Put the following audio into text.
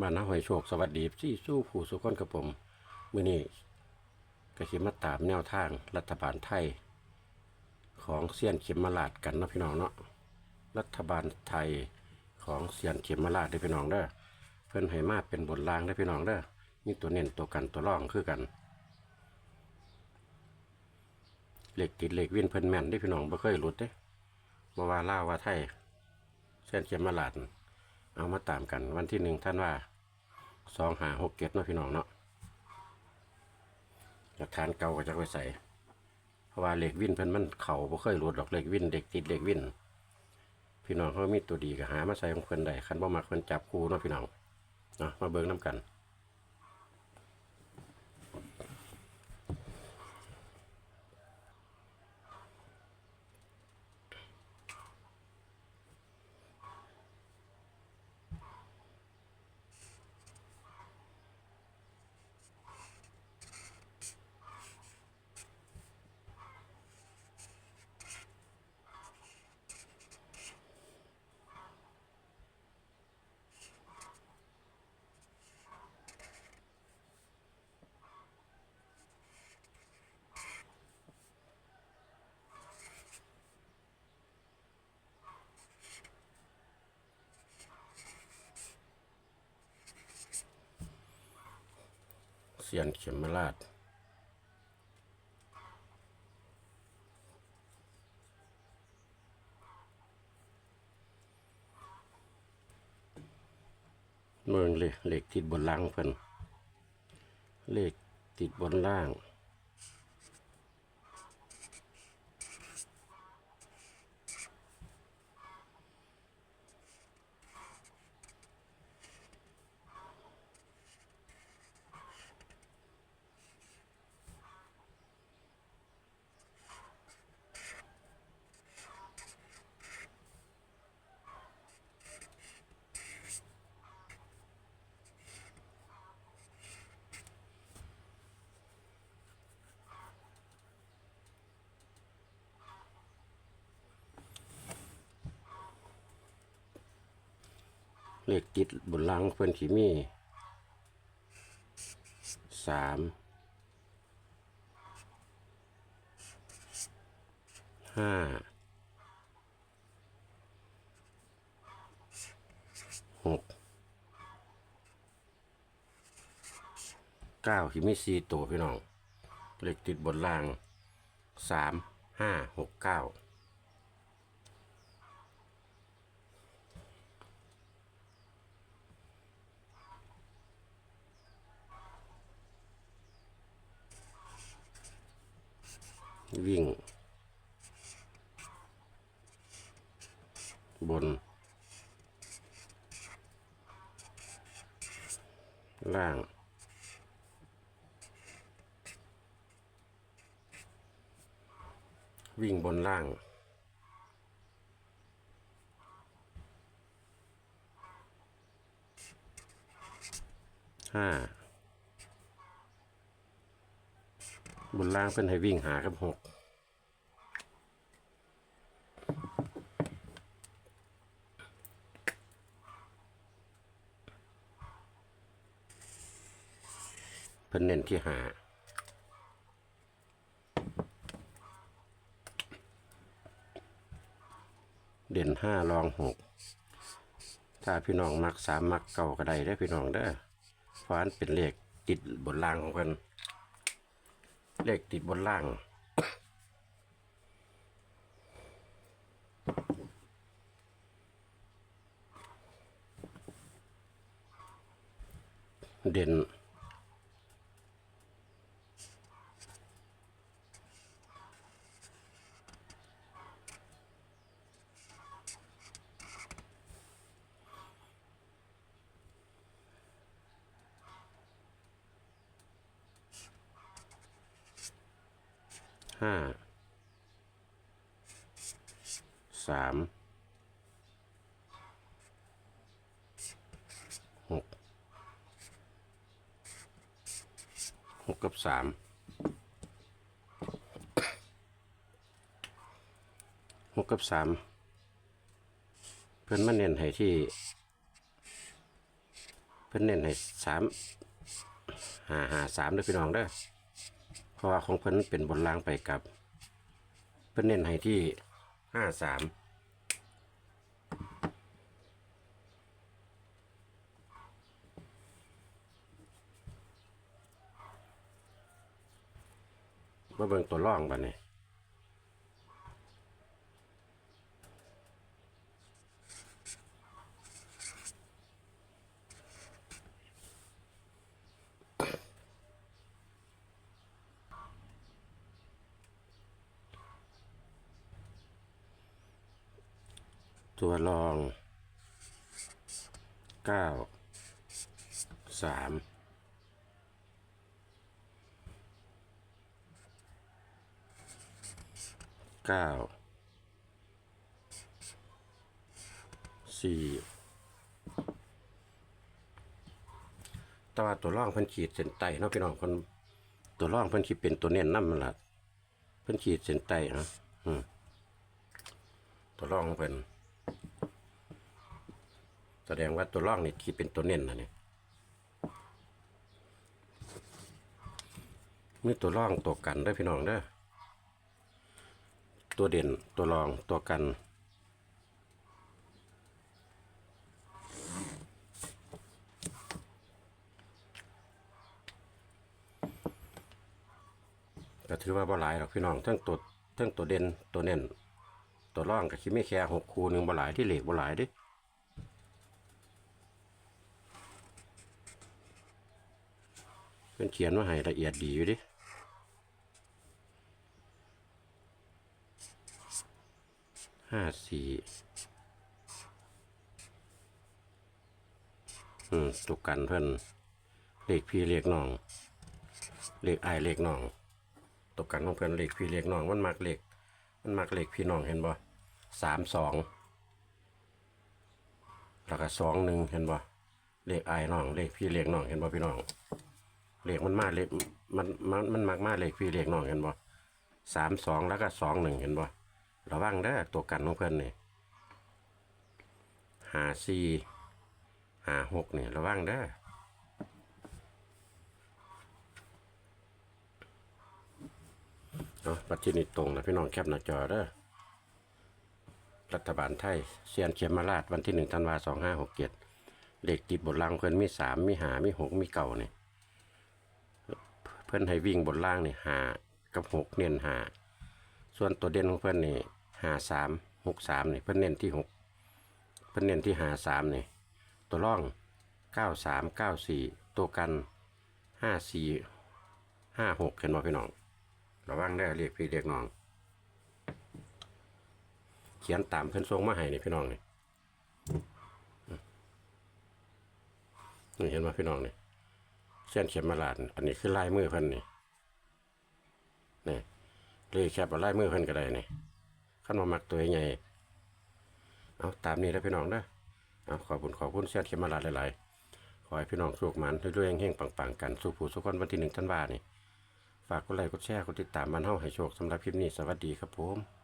บ้านนาหอยโชคสวัสดีที่สู้ผู้สุคนกับผมมื้อนี้ก็สิมาตามแนวทางรัฐบาลไทย ของเซียนเข็มมาลาดกันนะพี่น้องเนาะรัฐบาลไทยของเซียนเข็มมาลาดได้พี่น้องเด้อเพิ่นให้มาเป็นบทลางได้พี่น้องเด้อมีตัวเน้นตัวกันตัวร่องคือกันเหล็กติดเหล็กวิ่นเพิ่นแม่นได้พี่น้องบ่เคยหลุดเด้บ่ว่าล่าว่าไทยเซียนเข็มมาลาด เอามาตามกันวันที่หนึ่งท่านว่าสองหาหกเก็ดเนาะพี่น้องเนาะหลักฐานเก่าก็จะไปใส่ เพราะว่าเหล็กวินเพิ่นมันเข่าบ่เคยหลุดดอกเหล็กวินเด็กติดเหล็กวินพี่น้องเขามีตัวดีก็หามาใส่ของเพิ่นได้คันบ่มักเพิ่นจับคูเนาะพี่น้องเนาะมาเบิ่งน้กัน สียนเข็มมาลาดเมืองเลยเหล็กติดบนล่างเพิ่นเหล็กติดบนล่าง เลขติดบนหลังเพิ่นขีมีสามห้าหกเก้าขีมีสี่ตัวพี่น้อง เลขติดบนล่างสามห้าหกเก้า วิ่ง บน ล่าง วิ่งบนล่างห้า บนล่างเป็นให้วิ่งหากับหกเพิ่นเน้นที่หาเด่นห้ารองหกถ้าพี่น้องมักสามมักเก่าก็ได้ได้พี่น้องเด้อเพราะอันเป็นเลขติดบนล่างของเพิ่น เลขติดบนล่าง เด่น ห้าสามหกหกกับสามหกกับสามเพิ่นมาเน้นให้ที่เพิ่นเน้นให้สามหาหาสามเด้อพี่น้องเด้อ ราะว่าของเพิ่นเป็นบนล่างไปกับ เพิ่นเน้นให้ที่ห้าสามมาเบิ่งตัวล่องบัดนี้ ตัวรองเก้าสามเก้าสี่แต่ว่าตัวร่องเพิ่นขีดเส้นใต้เนาะพี่น้องคนตัวร่องเพิ่นขีดเป็นตัวเน้นน้ำมันละเพิ่นขีดเส้นใต้เนาะตัวร่องเพิ่น ดงว่าตัวร่องนี่ที่เป็นตัวเน้นนะเนี่ยมีตัวร่องตัวกันเด้พี่น้องเด้อตัวเด่นตัวรองตัวกันก็ถือว่าบ่หลายหรอกพี่น้องทั้งตัวทั้งตัวเด่นตัวเน้นตัวร่องก็คิดไม่แค่หกคูหนึ่งบ่หลายที่เหล็กบ่หลายดิ เพื่อนเขียนว่าให้ละเอียดดีอยู่ดิห้าสี่อืมตุกกันเพื่อนเลขพี่เลขน้อง เลขไอเลขน้องตกกันของเพื่อนเลขพี่เลขน้องมันมักเลขมันมักเลขพี่น้องเห็นบ่สามสองแล้วก็สองหนึ่งเห็นบ่เลขไอน้องเลขพี่เลขน้องเห็นบ่พี่น้อง เลขมันมาเลขมันมันมันมากมาเลขพี่เลขน้องเห็นบ่สามสองแล้วก็สองหนึ่งเห็นบ่ระวังเด้อตัวกันของเพื่อนนี่หาสี่หาหกนี่ระวังเด้อเอาะปัจจุบันตรงนะพี่น้องแคปหน้าจอเด้อรัฐบาลไทยเซียนเขียมมาราชวันที่หนึ่งธันวาสองห้าหกเจ็ดเลขติดบทลังเพื่อนมีสามมีหามีหกมีเก่าเนี่เพื่อนให้วิ่งบนล่างนี่หากับหกเน้นหาส่วนตัวเด่นของเพื่อนนี่หาสามหกสามนี่เพื่อนเน้นที่หกเพื่อนเน้นที่หาสามนี่ตัวร่องเก้าสามเก้าสี่ตัวกันห้าสี่ห้าหกเห็นบ่พี่น้องระวังได้เรียกพี่เรียกน้อง เขียนตามเพื่อนทรงมาให้นี่พี่น้องนี่นี่เห็นไหมพี่น้องนี่ เส้นเข็มมาลาดอันนี้คือลายมือเพิ่นนี่นี่เลยแคบเอาลายมือเพิ่นก็ได้นี่ขั้นมามักตัวใหญ่เอาตามนี้แล้วพี่น้องเด้อเอาขอบคุณขอบคุณเส้นเข็มมาลาดหลายๆขอให้พี่น้องโชคมันด้วยๆเฮงๆปังๆกันสู่ผู้สุขคนวันที่หนึ่งธันวานี่ฝากกดไลค์กดแชร์กดติดตามมันเฮาให้โชคสำหรับคลิปนี้สวัสดีครับผม